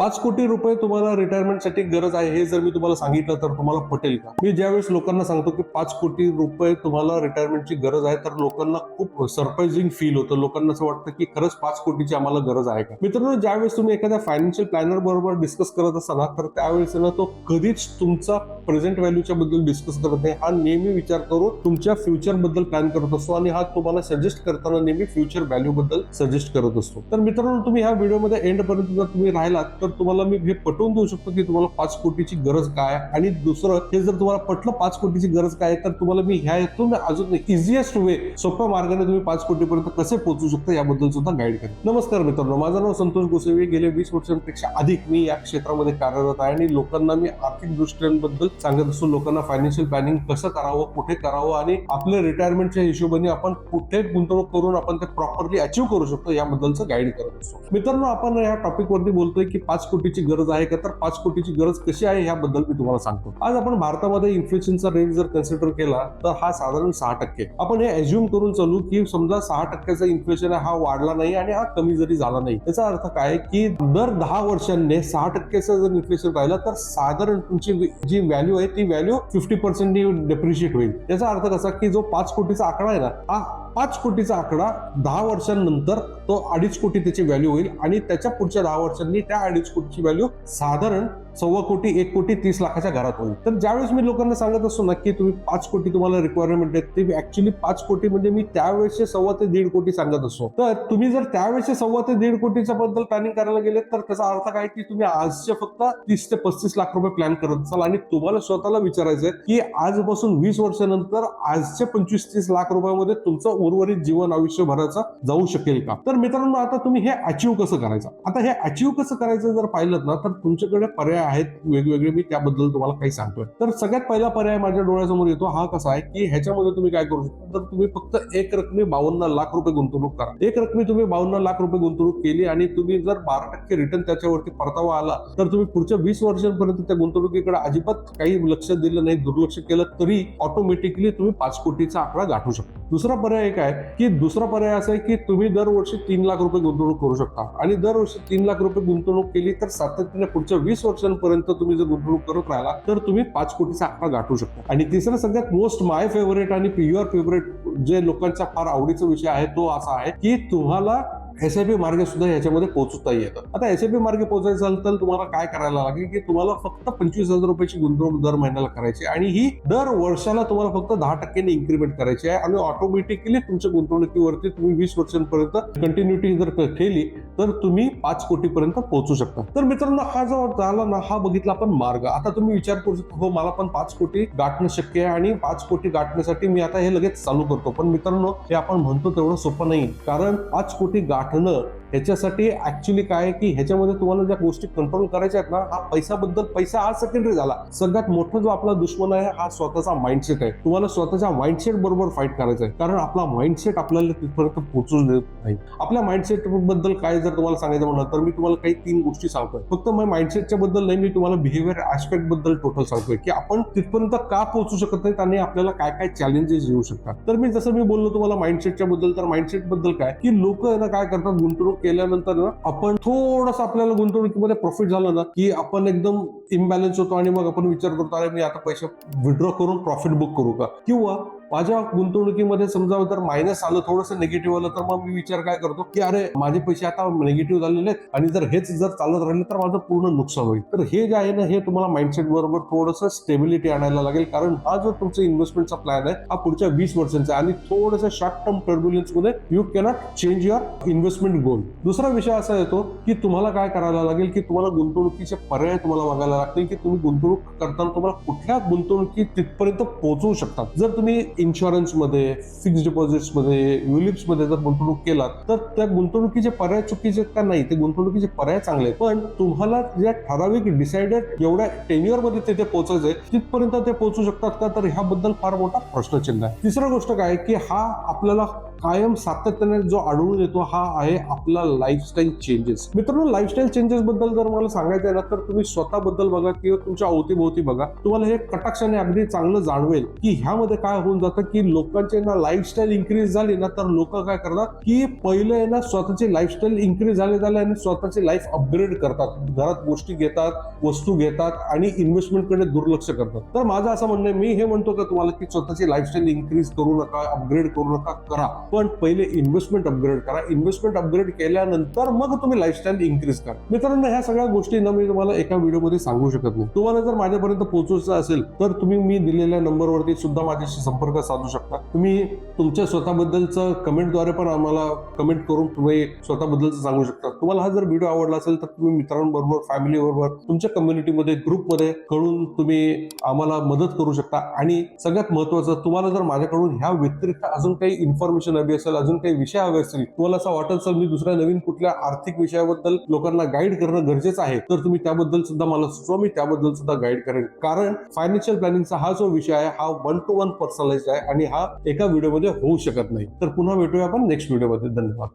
पाच कोटी रुपये तुम्हाला रिटायरमेंटसाठी गरज आहे हे जर मी तुम्हाला सांगितलं तर तुम्हाला पटेल का? मी ज्यावेळेस लोकांना सांगतो की पाच कोटी रुपये तुम्हाला रिटायरमेंटची गरज आहे तर लोकांना खूप सरप्राइझिंग फील होतं. लोकांना असं वाटतं की खरंच पाच कोटीची आम्हाला गरज आहे का? मित्रांनो ज्यावेळेस तुम्ही एखाद्या फायनान्शियल प्लॅनर बरोबर डिस्कस करत असताना तर त्यावेळेस ना तो कधीच तुमचा प्रेझेंट व्हॅल्यूच्या बद्दल डिस्कस करत नाही. हा नेहमी विचार करून तुमच्या फ्युचरबद्दल प्लॅन करत असतो आणि हा तुम्हाला सजेस्ट करताना नेहमी फ्युचर व्हॅल्यू बद्दल सजेस्ट करत असतो. तर मित्रांनो तुम्ही ह्या व्हिडिओमध्ये एंड पर्यंत जर तुम्ही राहिलात तर तुम्हाला मी हे पटवून देऊ शकतो की तुम्हाला पाच कोटीची गरज काय आहे? आणि दुसरं हे जर तुम्हाला पटलं पाच कोटीची गरज काय आहे तर तुम्हाला मी ह्या यातून अजून इझिएस्ट वे सोप्या मार्गाने तुम्ही पाच कोटीपर्यंत कसे पोहोचू शकता याबद्दल सुद्धा गाईड करेल नमस्कार मित्रांनो माझं नाव संतोष गोसेवी. गेले वीस वर्षांपेक्षा अधिक मी या क्षेत्रामध्ये कार्यरत आहे आणि लोकांना मी आर्थिक दृष्ट्यांबद्दल सांगत असतो. लोकांना फायनान्शियल प्लॅनिंग कसं करावं कुठे करावं आणि आपल्या रिटायरमेंटच्या हिशोबाने आपण कुठे गुंतवणूक करून आपण ते प्रॉपरली अचीव्ह करू शकतो याबद्दलचं गाईड करत असतो. मित्रांनो आपण या टॉपिकवरती बोलतोय की पाच पाच कोटीची गरज आहे का? तर पाच कोटीची गरज कशी आहे याबद्दल मी तुम्हाला सांगतो. आज आपण भारतामध्ये इन्फ्लेशनचा रेट जर कन्सिडर केला तर हा साधारण सहा टक्के. आपण हे अज्युम करून चालू की समजा सहा टक्क्याचा इन्फ्लेशन हा वाढला नाही आणि हा कमी जरी झाला नाही. त्याचा अर्थ काय की दर दहा वर्षांनी सहा टक्क्याचा जर इन्फ्लेशन राहिला तर साधारण तुमची जी व्हॅल्यू आहे ती व्हॅल्यू फिफ्टी पर्सेंट डेप्रिशिएट होईल. याचा अर्थ कसा की जो पाच कोटीचा आकडा आहे ना हा पाच कोटीचा आकडा दहा वर्षांनंतर तो अडीच कोटी त्याची व्हॅल्यू होईल आणि त्याच्या पुढच्या दहा वर्षांनी त्या अडीच कोटीची व्हॅल्यू साधारण सव्वा कोटी एक कोटी तीस लाखाच्या घरात होईल. तर ज्यावेळेस मी लोकांना सांगत असतो ना की तुम्ही पाच कोटी तुम्हाला रिक्वायरमेंट आहे ते ऍक्च्युली पाच कोटी म्हणजे मी त्यावेळेसचे सव्वा ते दीड कोटी सांगत असतो. तर तुम्ही जर त्यावेळेसचे सव्वा ते दीड कोटीच्या बद्दल प्लॅनिंग करायला गेले तर त्याचा अर्थ काय की तुम्ही आजचे फक्त तीस ते पस्तीस लाख रुपये प्लॅन करत असाल आणि तुम्हाला स्वतःला विचारायचंय की आजपासून वीस वर्षानंतर आजचे पंचवीस तीस लाख रुपयामध्ये तुमचं उर्वरित जीवन आयुष्यभराचा जाऊ शकेल का? तर मित्रांनो आता तुम्ही हे अचीव्ह कसं करायचं? आता हे अचीव्ह कसं करायचं जर पाहिलं ना तर तुमच्याकडे पर्याय आहेत वेगवेगळे. मी त्याबद्दल तुम्हाला काही सांगतोय. तर सगळ्यात पहिला पर्याय माझ्या डोळ्यासमोर येतो हा कसा आहे की ह्याच्यामध्ये तुम्ही काय करू शकता? तर तुम्ही फक्त एक रकमी बावन्न लाख रुपये गुंतवणूक करा. एक रकमी तुम्ही बावन्न लाख रुपये गुंतवणूक केली आणि तुम्ही जर बारा टक्के रिटर्न त्याच्यावरती परतावा आला तर तुम्ही पुढच्या वीस वर्षांपर्यंत त्या गुंतवणुकीकडे अजिबात काही लक्ष दिलं नाही दुर्लक्ष केलं तरी ऑटोमॅटिकली तुम्ही पाच कोटीचा आकडा गाठू शकता. दुसरा पर्याय एक आहे की दुसरा पर्याय असा आहे की तुम्ही दरवर्षी तीन लाख रुपये गुंतवणूक करू शकता. आणि दरवर्षी तीन लाख रुपये गुंतवणूक केली तर सातत्याने पुढच्या वीस वर्षांपर्यंत तुम्ही जर गुंतवणूक करत राहिला तर तुम्ही पाच कोटीचा आकडा गाठू शकता. आणि तिसरा सगळ्यात मोस्ट माय फेवरेट आणि युअर फेवरेट जे लोकांचा फार आवडीचा विषय आहे तो असा आहे की तुम्हाला एस आय पी मार्गे सुद्धा याच्यामध्ये पोहोचता येतं आता एस आय पी मार्गे पोहोचायचं असेल तर तुम्हाला काय करायला लागेल की तुम्हाला फक्त पंचवीस हजार रुपयाची गुंतवणूक दर महिन्याला करायची आणि ही दर वर्षाला तुम्हाला फक्त दहा टक्क्यांनी इन्क्रीमेंट करायची आहे आणि ऑटोमॅटिकली तुमच्या गुंतवणुकीवरती तुम्ही वीस वर्षांपर्यंत कंटिन्युटी जर केली तर तुम्ही पाच कोटीपर्यंत पोहोचू शकता. तर मित्रांनो हा जो झाला ना हा बघितला आपण मार्ग. आता तुम्ही विचार करू शकता हो मला पण पाच कोटी गाठणं शक्य आहे आणि पाच कोटी गाठण्यासाठी मी आता हे लगेच चालू करतो. पण मित्रांनो हे आपण म्हणतो तेवढं सोपं नाही. कारण पाच कोटी गाठणं ह्याच्यासाठी ऍक्च्युली काय आहे की ह्याच्यामध्ये तुम्हाला ज्या गोष्टी कंट्रोल करायच्या आहेत ना हा पैशाबद्दल पैसा हा सेकंडरी झाला. सगळ्यात मोठा जो आपला दुश्मन आहे हा स्वतःचा माइंडसेट आहे. तुम्हाला स्वतःच्या माइंडसेट बरोबर फाईट करायचा आहे. कारण आपला माइंडसेट आपल्याला तिथपर्यंत पोहोचू देत नाही. आपल्या माइंडसेटबद्दल काय जर तुम्हाला सांगायचं म्हणलं तर मी तुम्हाला काही तीन गोष्टी सांगतोय. फक्त मग माइंडसेटच्या बद्दल नाही मी तुम्हाला बिहेवियर ऍस्पेक्टबद्दल टोटल सांगतोय. की आपण तिथपर्यंत का पोहोचू शकत नाही आणि आपल्याला काय काय चॅलेंजेस येऊ शकतात. तर मी जसं मी बोललो तुम्हाला माइंडसेटच्या बद्दल तर माइंडसेटबद्दल काय? की लोक ना काय करतात गुंतवणूक केल्यानंतर ना आपण थोडस आपल्याला गुंतवणुकीमध्ये प्रॉफिट झालं ना की आपण एकदम इम्बॅलन्स होतो आणि मग आपण विचार करतो अरे मी आता पैसे विड्रॉ करून प्रॉफिट बुक करू का? किंवा माझ्या गुंतवणुकीमध्ये समजा जर मायनस आलं थोडंसं निगेटिव्ह आलं तर मग मी विचार काय करतो की अरे माझे पैसे आता निगेटिव्ह झालेले आहेत आणि जर हेच जर चालत राहिले तर माझं पूर्ण नुकसान होईल. तर हे जे आहे ना हे तुम्हाला माइंडसेट बरोबर थोडंसं स्टेबिलिटी आणायला लागेल. कारण हा जो तुमचा इन्व्हेस्टमेंटचा प्लॅन आहे हा पुढच्या वीस वर्षांचा आहे आणि थोडंसं short term टर्ब्युलन्समध्ये you cannot change your investment goal दुसरा विषय असा येतो की तुम्हाला काय करायला लागेल की तुम्हाला गुंतवणुकीचे पर्याय तुम्हाला बघायला लागतील की तुम्ही गुंतवणूक करताना तुम्हाला कुठल्या गुंतवणुकी तिथपर्यंत पोहोचवू शकतात जर तुम्ही इन्शुरन्समध्ये फिक्स्ड फिक्स युलिप्समध्ये जर गुंतवणूक केलात तर त्या गुंतवणुकीचे पर्याय चुकीचे आहेत का नाही? ते गुंतवणुकीचे पर्याय चांगले आहेत. पण तुम्हाला ज्या ठराविक डिसाइडेड एवढ्या टेन्युअरमध्ये तिथे पोहोचायचंय तिथपर्यंत ते पोहोचू शकतात का? तर ह्याबद्दल फार मोठा प्रश्नचिन्ह आहे. तिसरं गोष्ट काय की हा आपल्याला कायम सातत्याने जो आढळून येतो हा आहे आपला लाईफस्टाईल चेंजेस मित्रांनो लाईफस्टाईल चेंजेस बद्दल जर मला सांगायचं आहे ना तर तुम्ही स्वतःबद्दल बघा किंवा तुमच्या अवतीभोवती बघा. तुम्हाला हे कटाक्षाने अगदी चांगलं जाणवेल की ह्यामध्ये काय होऊन जातं की लोकांचे ना लाईफस्टाईल इन्क्रीज झाली ना तर लोक काय करतात की पहिले आहे ना स्वतःची लाईफस्टाईल इन्क्रीज झाले झाले आणि स्वतःची लाईफ अपग्रेड करतात. घरात गोष्टी घेतात वस्तू घेतात आणि इन्व्हेस्टमेंटकडे दुर्लक्ष करतात. तर माझं असं म्हणणं आहे मी हे म्हणतो का तुम्हाला की स्वतःची लाईफस्टाईल इन्क्रीज करू नका अपग्रेड करू नका करा. पण पहिले इन्व्हेस्टमेंट अपग्रेड करा. इन्व्हेस्टमेंट अपग्रेड केल्यानंतर मग तुम्ही लाईफस्टाईल इन्क्रीज करा. मित्रांनो ह्या सगळ्या गोष्टींना मी तुम्हाला एका व्हिडिओमध्ये सांगू शकत नाही. तुम्हाला जर माझ्यापर्यंत पोहोचायचं असेल तर तुम्ही मी दिलेल्या नंबरवरती सुद्धा माझ्याशी संपर्क साधू शकता. तुम्ही तुमच्या स्वतःबद्दलचं कमेंटद्वारे पण आम्हाला कमेंट करून तुम्ही स्वतःबद्दलचं सांगू शकता. तुम्हाला हा जर व्हिडिओ आवडला असेल तर तुम्ही मित्रांबरोबर फॅमिली बरोबर तुमच्या कम्युनिटीमध्ये ग्रुपमध्ये कळून तुम्ही आम्हाला मदत करू शकता. आणि सगळ्यात महत्वाचं तुम्हाला जर माझ्याकडून ह्या व्यतिरिक्त अजून काही इन्फॉर्मेशन हवी असेल अजून काही विषय हवे असतील तुम्हाला असं वाटत असेल मी दुसऱ्या नवीन कुठल्या आर्थिक विषयाबद्दल लोकांना गाईड करणं गरजेचं आहे तर तुम्ही त्याबद्दल सुद्धा मला सुचवा मी त्याबद्दल सुद्धा गाईड करेन. कारण फायनान्शियल प्लॅनिंगचा हा जो विषय आहे हा वन टू वन पर्सनलाइज आहे आणि हा एका व्हिडिओमध्ये होऊ शकत नाही. तर पुन्हा भेटूया आपण नेक्स्ट व्हिडिओमध्ये धन्यवाद.